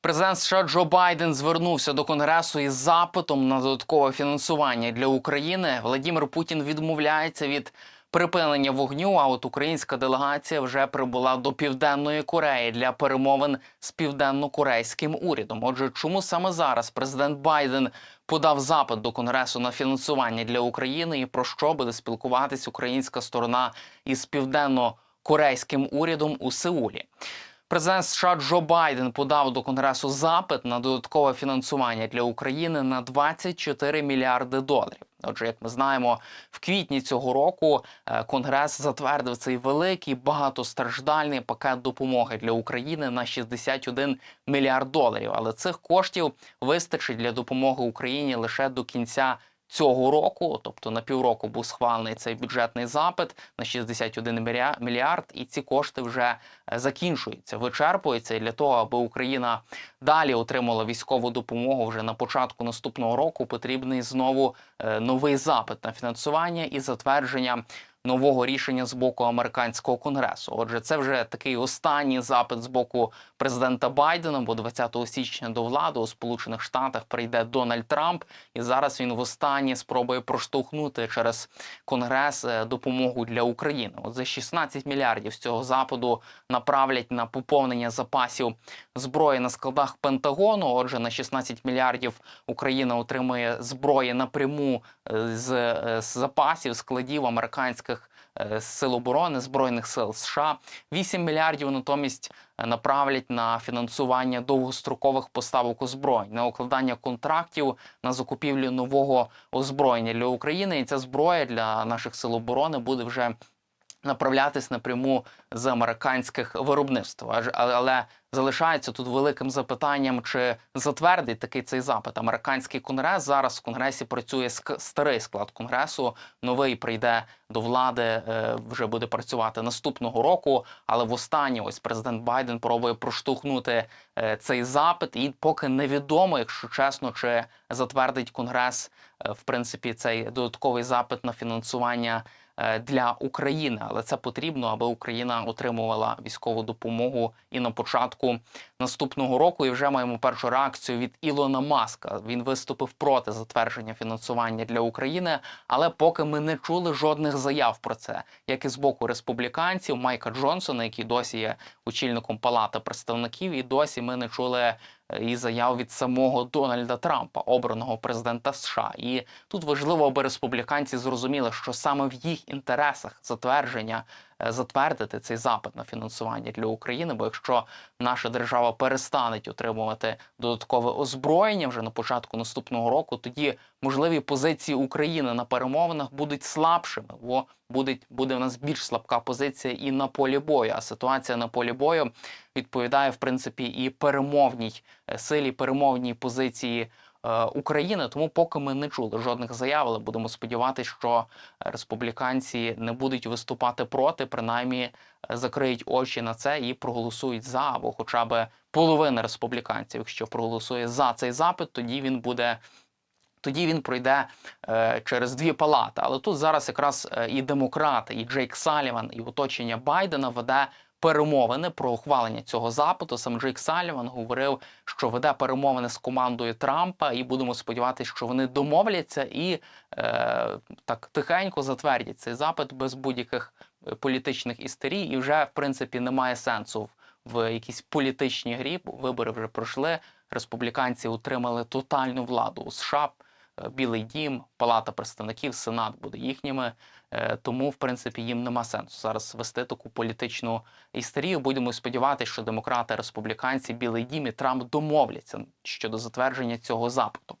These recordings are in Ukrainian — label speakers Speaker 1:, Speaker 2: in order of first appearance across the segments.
Speaker 1: Президент США Джо Байден звернувся до конгресу із запитом на додаткове фінансування для України. Владимир Путін відмовляється від припинення вогню. А от українська делегація вже прибула до південної Кореї для перемовин з південно-корейським урядом. Отже, чому саме зараз президент Байден подав запит до конгресу на фінансування для України і про що буде спілкуватись українська сторона із південно-корейським урядом у Сеулі? Президент США Джо Байден подав до конгресу запит на додаткове фінансування для України на 24 мільярди доларів. Отже, як ми знаємо, в квітні цього року е, конгрес затвердив цей великий багатостраждальний пакет допомоги для України на 61 мільярд доларів. Але цих коштів вистачить для допомоги Україні лише до кінця цього року, тобто на півроку був схвалений цей бюджетний запит на 61 мілья- мільярд, і ці кошти вже е, закінчуються, вичерпуються. І для того, аби Україна далі отримала військову допомогу вже на початку наступного року, потрібний знову е, новий запит на фінансування і затвердження. Нового рішення з боку американського конгресу. Отже, це вже такий останній запит з боку президента Байдена, бо 20 січня до влади у Сполучених Штатах прийде Дональд Трамп, і зараз він востаннє спробує проштовхнути через конгрес е, допомогу для України. От за 16 мільярдів з цього западу направлять на поповнення запасів зброї на складах Пентагону. Отже, на 16 мільярдів Україна отримує зброї напряму е, з, е, з запасів складів американських е, сил оборони збройних сил США. 8 мільярдів натомість е, направлять на фінансування довгострокових поставок озброєнь, на укладання контрактів на закупівлю нового озброєння для України. І ця зброя для наших сил оборони буде вже направлятись напряму з американських виробництв. Але залишається тут великим запитанням, чи затвердить такий цей запит. Американський конгрес зараз в конгресі працює старий склад конгресу. Новий прийде до влади, е, вже буде працювати наступного року. Але востаннє ось президент Байден пробує проштовхнути е, цей запит, і поки невідомо, якщо чесно, чи затвердить конгрес е, в принципі цей додатковий запит на фінансування для України, але це потрібно, аби Україна отримувала військову допомогу і на початку наступного року. І вже маємо першу реакцію від Ілона Маска. Він виступив проти затвердження фінансування для України, але поки ми не чули жодних заяв про це, як і з боку республіканців Майка Джонсона, який досі є очільником палати представників, і досі ми не чули е, і заяв від самого Дональда Трампа, обраного президента США. І тут важливо, аби республіканці зрозуміли, що саме в їх інтересах затвердження затвердити цей запит на фінансування для України. Бо якщо наша держава перестане отримувати додаткове озброєння вже на початку наступного року, тоді можливі позиції України на перемовинах будуть слабшими, бо буде, буде в нас більш слабка позиція і на полі бою. А ситуація на полі бою відповідає в принципі і перемовній е, силі, перемовній позиції. Е, України, тому поки ми не чули жодних заяв, але будемо сподіватися, що республіканці не будуть виступати проти, принаймні е, закриють очі на це і проголосують за, або хоча б половина республіканців, якщо проголосує за цей запит, тоді він буде. Тоді він пройде е, через дві палати. Але тут зараз якраз е, і демократи, і Джейк Саліван, і оточення Байдена веде перемовини про ухвалення цього запиту. Сам Джейк Саліван говорив, що веде перемовини з командою Трампа, і будемо сподіватися, що вони домовляться і е, так тихенько затвердять цей запит без будь-яких е, політичних істерій. І вже в принципі немає сенсу в, якійсь політичній грі. Вибори вже пройшли. Республіканці отримали тотальну владу у США. Е, Білий дім, Палата представників, Сенат буде їхніми. Е, Тому, в принципі, їм нема сенсу зараз вести таку політичну істерію. Будемо сподіватися, що демократи, республіканці, Білий Дім і Трамп домовляться щодо затвердження цього запиту.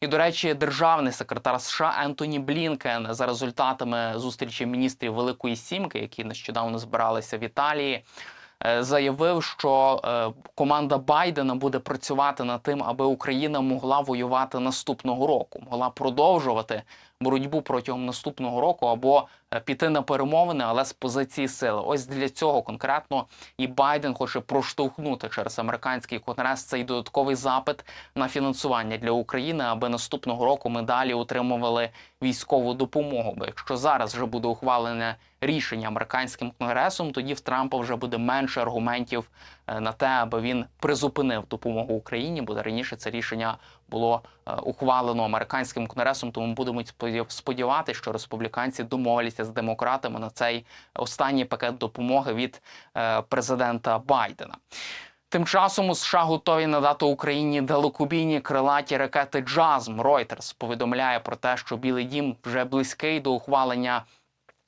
Speaker 1: І, до речі, державний секретар США Ентоні Блінкен за результатами зустрічі міністрів Великої Сімки, які нещодавно збиралися в Італії. Е, Заявив, що е, команда Байдена буде працювати над тим, аби Україна могла воювати наступного року, могла продовжувати боротьбу протягом наступного року або піти на перемовини, але з позиції сили. Ось для цього конкретно і Байден хоче проштовхнути через американський конгрес цей додатковий запит на фінансування для України, аби наступного року ми далі отримували військову допомогу. Бо якщо зараз вже буде ухвалене рішення американським конгресом, тоді в Трампа вже буде менше аргументів е, на те, аби він призупинив допомогу Україні, бо раніше це рішення було е, ухвалено американським конгресом. Тому будемо сподів- сподіватися, що республіканці домовляться з демократами на цей останній пакет допомоги від е, президента Байдена. Тим часом у США готові надати Україні далекобійні крилаті ракети Джазм. Reuters повідомляє про те, що Білий Дім вже близький до ухвалення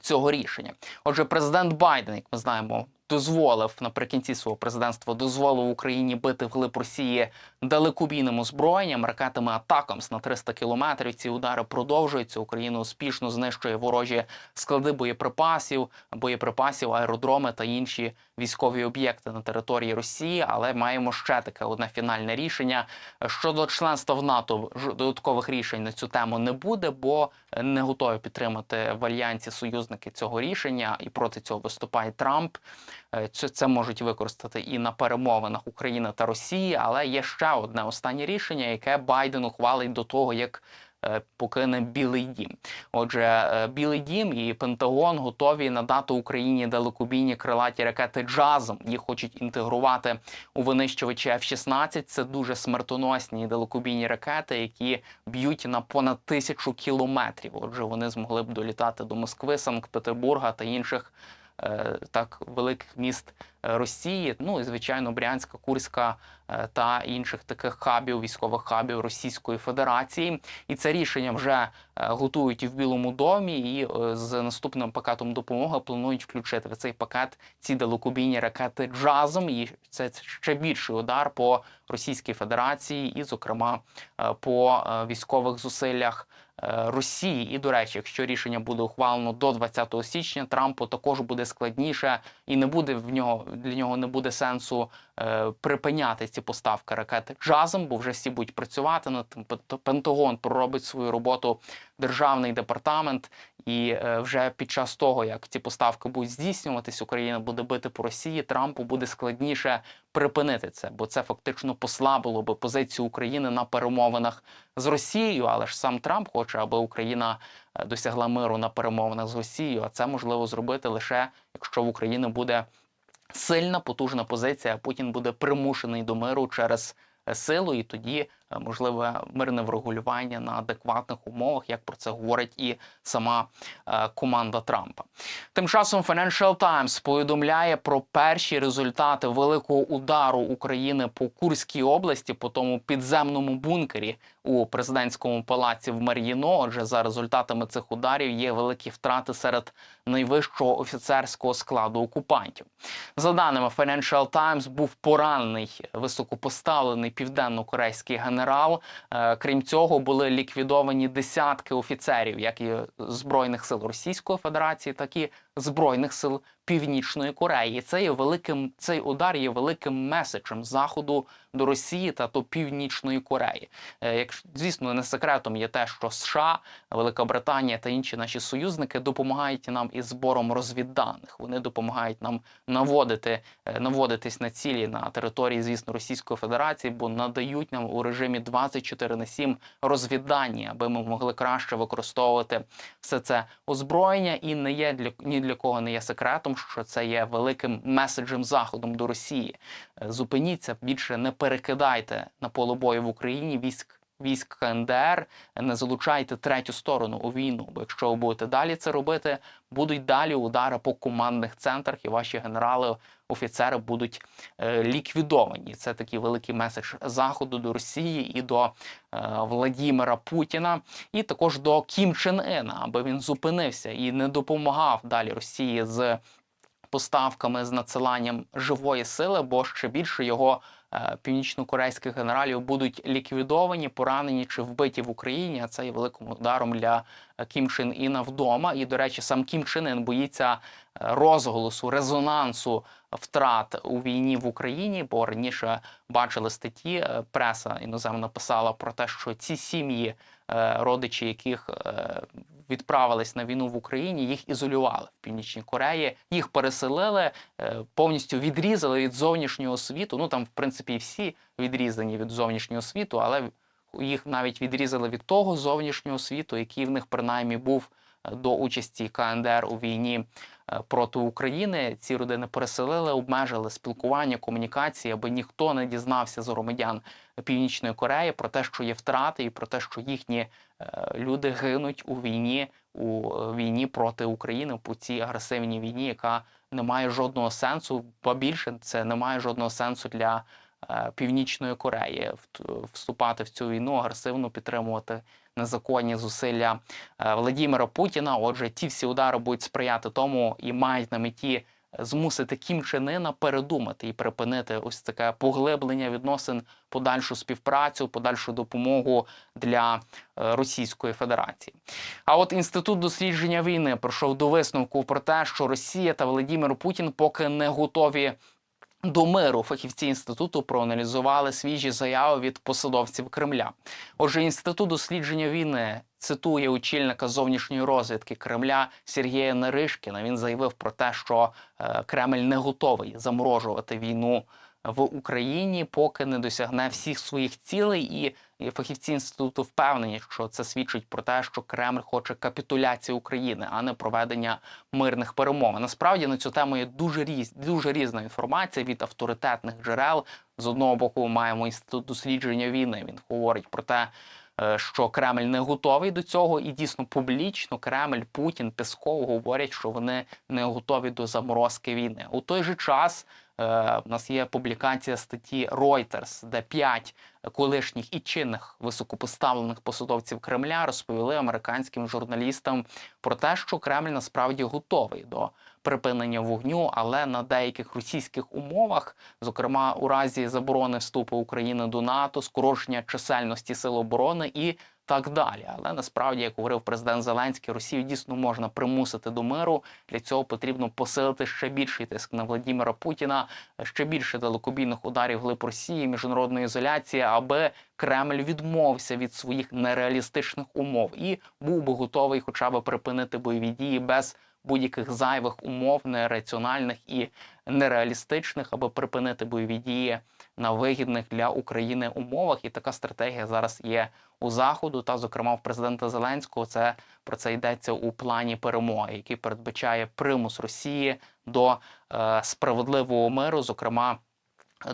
Speaker 1: цього рішення. Отже, президент Байден, як ми знаємо, дозволив наприкінці свого президентства дозволив Україні бити вглиб Росії далекобійним озброєнням, ракетами Атакамс на 300 кілометрів. Ці удари продовжуються. Україна успішно знищує ворожі склади боєприпасів, боєприпасів, аеродроми та інші військові об'єкти на території Росії. Але маємо ще таке одне фінальне рішення щодо членства в НАТО. Додаткових рішень на цю тему не буде, бо не готові підтримати в альянсі союзники цього рішення, і проти цього виступає Трамп. Е, Це, це можуть використати і на перемовинах України та Росії, але є ще одне останнє рішення, яке Байден ухвалить до того, як е, покине Білий Дім. Отже, е, Білий Дім і Пентагон готові надати Україні далекобійні крилаті ракети Джазм. Їх хочуть інтегрувати у винищувачі F-16. Це дуже смертоносні далекобійні ракети, які б'ють на понад тисячу кілометрів. Отже, вони змогли б долітати до Москви, Санкт-Петербурга та інших так великих міст е, Росії. Ну і звичайно, Брянська, Курська е, та інших таких хабів, військових хабів Російської Федерації. І це рішення вже е, готують і в Білому домі, і е, з наступним пакетом допомоги планують включити в цей пакет ці далекобійні ракети джазом. І це ще більший удар по Російській Федерації, і, зокрема, е, по е, військових зусиллях. Е, Росії, і до речі, якщо рішення буде ухвалено до 20 січня, Трампу також буде складніше, і не буде в нього для нього не буде сенсу е, припиняти ці поставки ракети джазом, бо вже всі будуть працювати над тим. Пент- Пентагон проробить свою роботу, державний департамент, і е, вже під час того, як ці поставки будуть здійснюватись, Україна буде бити по Росії. Трампу буде складніше припинити це, бо це фактично послабило би позицію України на перемовинах з Росією. Але ж сам Трамп хоче, аби Україна е, досягла миру на перемовинах з Росією. А це можливо зробити лише якщо в Україні буде сильна потужна позиція. а Путін буде примушений до миру через е, силу, і тоді можливе мирне врегулювання на адекватних умовах, як про це говорить і сама е, команда Трампа. Тим часом Financial Times повідомляє про перші результати великого удару України по Курській області, по тому підземному бункері у президентському палаці в Мар'їно. Отже, за результатами цих ударів є великі втрати серед найвищого офіцерського складу окупантів. За даними Financial Times, був поранений високопоставлений південно-корейський генерал. Е, Крім цього, були ліквідовані десятки офіцерів, як і збройних сил Російської Федерації, так і збройних сил Північної Кореї. Це є великим цей удар є великим меседжем заходу до Росії та до Північної Кореї. Е, Як звісно, не секретом є те, що США, Велика Британія та інші наші союзники допомагають нам із збором розвідданих. Вони допомагають нам наводити е, наводитись на цілі на території, звісно, Російської Федерації, бо надають нам у режимі 24 на 7 розвіддані, аби ми могли краще використовувати все це озброєння. І не є для ні для кого не є секретом, що це є великим меседжем заходом до Росії. Е, Зупиніться більше не перекидайте на поле бою в Україні військ. Військ КНДР не залучайте третю сторону у війну. Бо якщо ви будете далі це робити, будуть далі удари по командних центрах, і ваші генерали, офіцери будуть е, ліквідовані. Це такий великий меседж заходу до Росії і до е, Владімира Путіна, і також до Кім Чен Ина, аби він зупинився і не допомагав далі Росії з поставками з надсиланням живої сили, бо ще більше його північно-корейських генералів будуть ліквідовані, поранені чи вбиті в Україні. А це є великим ударом для е, Кім Чен Іна вдома. І, до речі, сам Кім Чен Ін боїться е, розголосу, резонансу втрат у війні в Україні, бо раніше бачили статті, е, преса іноземна писала про те, що ці сім'ї, е, родичі яких е, відправились на війну в Україні, їх ізолювали в Північній Кореї, їх переселили, е, повністю відрізали від зовнішнього світу. Ну там, в принципі, всі відрізані від зовнішнього світу, але їх навіть відрізали від того зовнішнього світу, який в них принаймні був до участі КНДР у війні е, проти України. Ці родини переселили, обмежили спілкування, комунікації, аби ніхто не дізнався з громадян Північної Кореї про те, що є втрати, і про те, що їхні е, люди гинуть у війні у е, війні проти України по цій агресивній війні, яка не має жодного сенсу, ба більше це не має жодного сенсу для Північної Кореї вступати в цю війну, агресивно підтримувати незаконні зусилля е, Владімира Путіна. Отже, ті всі удари будуть сприяти тому і мають на меті змусити Кім Чен Ына передумати і припинити ось таке поглиблення відносин, подальшу співпрацю, подальшу допомогу для е, Російської Федерації. А от інститут дослідження війни прийшов до висновку про те, що Росія та Володимир Путін поки не готові. До миру фахівці інституту проаналізували свіжі заяви від посадовців Кремля. Отже, інститут дослідження війни цитує очільника зовнішньої розвідки Кремля Сергія Наришкіна. Він заявив про те, що е, Кремль не готовий заморожувати війну в Україні, поки не досягне всіх своїх цілей. І, фахівці інституту впевнені, що це свідчить про те, що Кремль хоче капітуляції України, а не проведення мирних перемовин. Насправді на цю тему є дуже різ, дуже різна інформація від авторитетних джерел. З одного боку, маємо інститут дослідження війни. Він говорить про те, е, що Кремль не готовий до цього, і дійсно публічно Кремль, Путін, Песков говорять, що вони не готові до заморозки війни. У той же час у нас є публікація статті Reuters, де п'ять колишніх і чинних високопоставлених посадовців Кремля розповіли американським журналістам про те, що Кремль насправді готовий до припинення вогню, але на деяких російських умовах, зокрема у разі заборони вступу України до НАТО, скорочення чисельності сил оборони і так далі. Але насправді, як говорив президент Зеленський, Росію дійсно можна примусити до миру. Для цього потрібно посилити ще більший тиск на Владіміра Путіна, ще більше далекобійних ударів глиб Росії, міжнародної ізоляції, аби Кремль відмовився від своїх нереалістичних умов і був би готовий, хоча б припинити бойові дії без будь-яких зайвих умов, нераціональних і нереалістичних, аби припинити бойові дії на вигідних для України умовах. І така стратегія зараз є у заходу. Та, зокрема, в президента Зеленського це про це йдеться у плані перемоги, який передбачає примус Росії до е, справедливого миру, зокрема.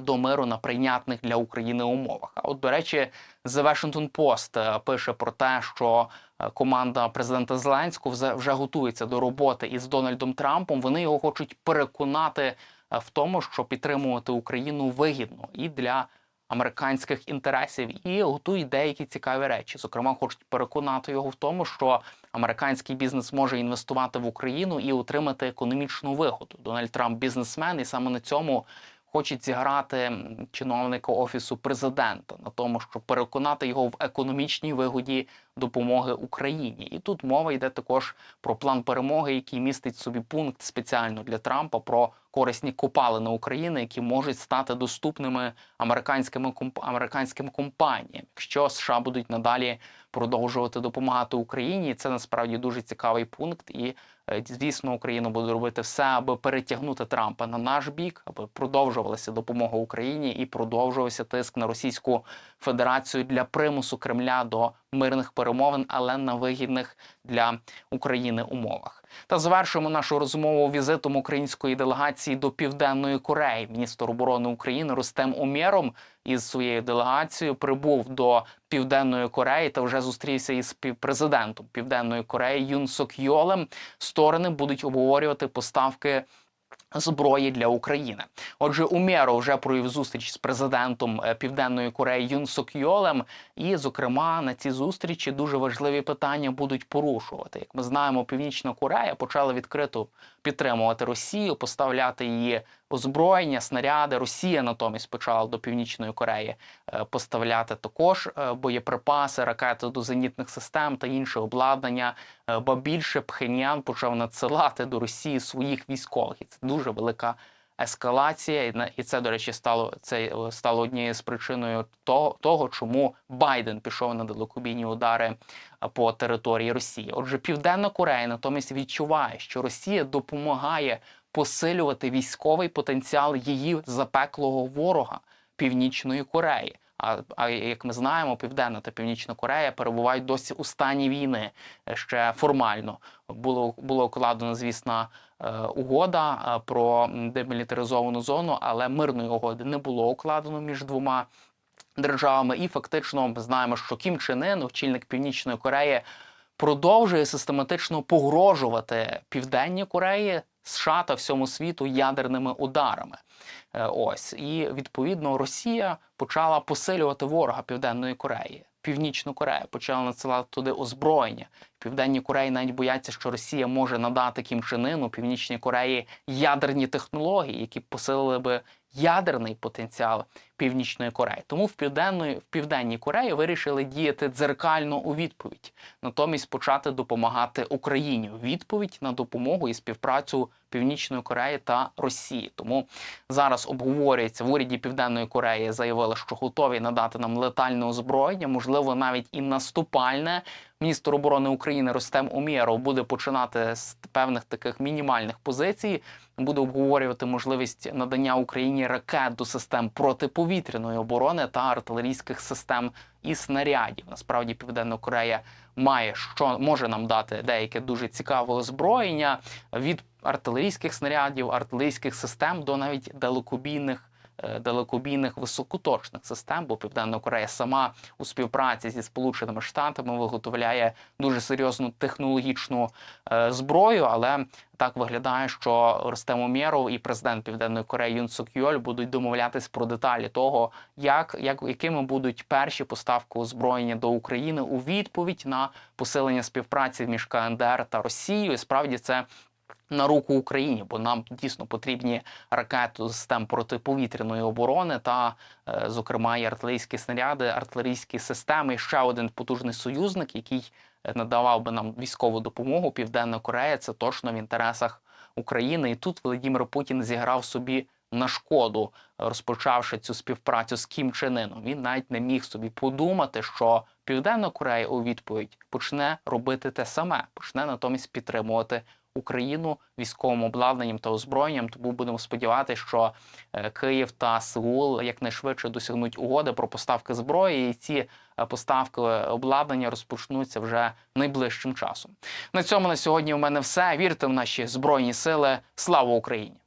Speaker 1: До миру на прийнятних для України умовах. А от, до речі, The Washington Post е, пише про те, що е, команда президента Зеленського вже- готується до роботи із Дональдом Трампом. Вони його хочуть переконати в тому, що підтримувати Україну вигідно і для американських інтересів, і готують деякі цікаві речі. Зокрема, хочуть переконати його в тому, що американський бізнес може інвестувати в Україну і отримати економічну вигоду. Дональд Трамп бізнесмен, і саме на цьому хочуть зіграти чиновника офісу президента на тому, щоб переконати його в економічній вигоді допомоги Україні. І тут мова йде також про план перемоги, який містить собі пункт спеціально для Трампа про корисні копалини України, які можуть стати доступними американськими американським компаніям, якщо США будуть надалі продовжувати допомагати Україні. Це насправді дуже цікавий пункт. І е, звісно, Україна буде робити все, аби перетягнути Трампа на наш бік, аби продовжувалася допомога Україні і продовжувався тиск на Російську Федерацію для примусу Кремля до мирних перемовин, але на вигідних для України умовах. Та завершуємо нашу розмову візитом української делегації до Південної Кореї. Міністр оборони України Рустем Умєром із своєю делегацією прибув до Південної Кореї та вже зустрівся із президентом Південної Кореї Юн Сок Йолем. Сторони будуть обговорювати поставки. Зброї для України. Отже, Умєро вже провів зустріч з президентом е, Південної Кореї Юн Сок Йолем, і, зокрема, на цій зустрічі дуже важливі питання будуть порушувати. Як ми знаємо, Північна Корея почала відкрито підтримувати Росію, поставляти її озброєння, снаряди. Росія натомість почала до Північної Кореї е, поставляти також е, боєприпаси, ракети до зенітних систем та інше обладнання. Е, Ба більше Пхеньян почав надсилати до Росії своїх військових, і це дуже велика ескалація. І це, до речі, стало це е, стало однією з причиною того, того, чому Байден пішов на далекобійні удари е, по території Росії. Отже, Південна Корея натомість відчуває, що Росія допомагає посилювати військовий потенціал її запеклого ворога Північної Кореї. А, а як ми знаємо, Південна та Північна Корея перебувають досі у стані війни е, ще формально. Було було укладено, звісно, е, угода е, про демілітаризовану зону, але мирної угоди не було укладено між двома державами. І фактично ми знаємо, що Кім Чен Ын, очільник Північної Кореї, продовжує систематично погрожувати Південній Кореї, США та всьому світу ядерними ударами. Е, Ось і відповідно Росія почала посилювати ворога Південної Кореї. Північну Корею почала надсилати туди озброєння. Південні Кореї навіть бояться, що Росія може надати Кім Чен Ыну, Північній Кореї ядерні технології, які посилили би ядерний потенціал Північної Кореї. Тому в південної в південній Кореї вирішили діяти дзеркально у відповідь, натомість почати допомагати Україні. Відповідь на допомогу і співпрацю Північної Кореї та Росії. Тому зараз обговорюється в уряді Південної Кореї. Заявили, що готові надати нам летальне озброєння, можливо, навіть і наступальне. Міністр оборони України Ростем Умєров буде починати з певних таких мінімальних позицій. Буде обговорювати можливість надання Україні ракет до систем протиповітряної оборони та артилерійських систем і снарядів. Насправді Південна Корея має що може нам дати деяке дуже цікаве озброєння від артилерійських снарядів, артилерійських систем до навіть далекобійних. Е, Далекобійних високоточних систем, бо Південна Корея сама у співпраці зі Сполученими Штатами виготовляє дуже серйозну технологічну е, зброю. Але так виглядає, що Ростем Умєров і президент Південної Кореї Юн Сук Йоль будуть домовлятись про деталі того, як, як якими будуть перші поставки озброєння до України у відповідь на посилення співпраці між КНДР та Росією. І справді це на руку Україні, бо нам дійсно потрібні ракети з систем протиповітряної оборони та, е, зокрема, і артилерійські снаряди, артилерійські системи. І ще один потужний союзник, який е, надавав би нам військову допомогу. Південна Корея це точно в інтересах України. І тут Володимир Путін зіграв собі на шкоду, розпочавши цю співпрацю з Кім Чен Ыном. Він навіть не міг собі подумати, що Південна Корея у відповідь почне робити те саме, почне натомість підтримувати Україну військовим обладнанням та озброєнням. Тому будемо сподіватися, що е, Київ та Сеул якнайшвидше досягнуть угоди про поставки зброї, і ці е, поставки обладнання розпочнуться вже найближчим часом. На цьому на сьогодні у мене все. Вірте в наші збройні сили. Слава Україні!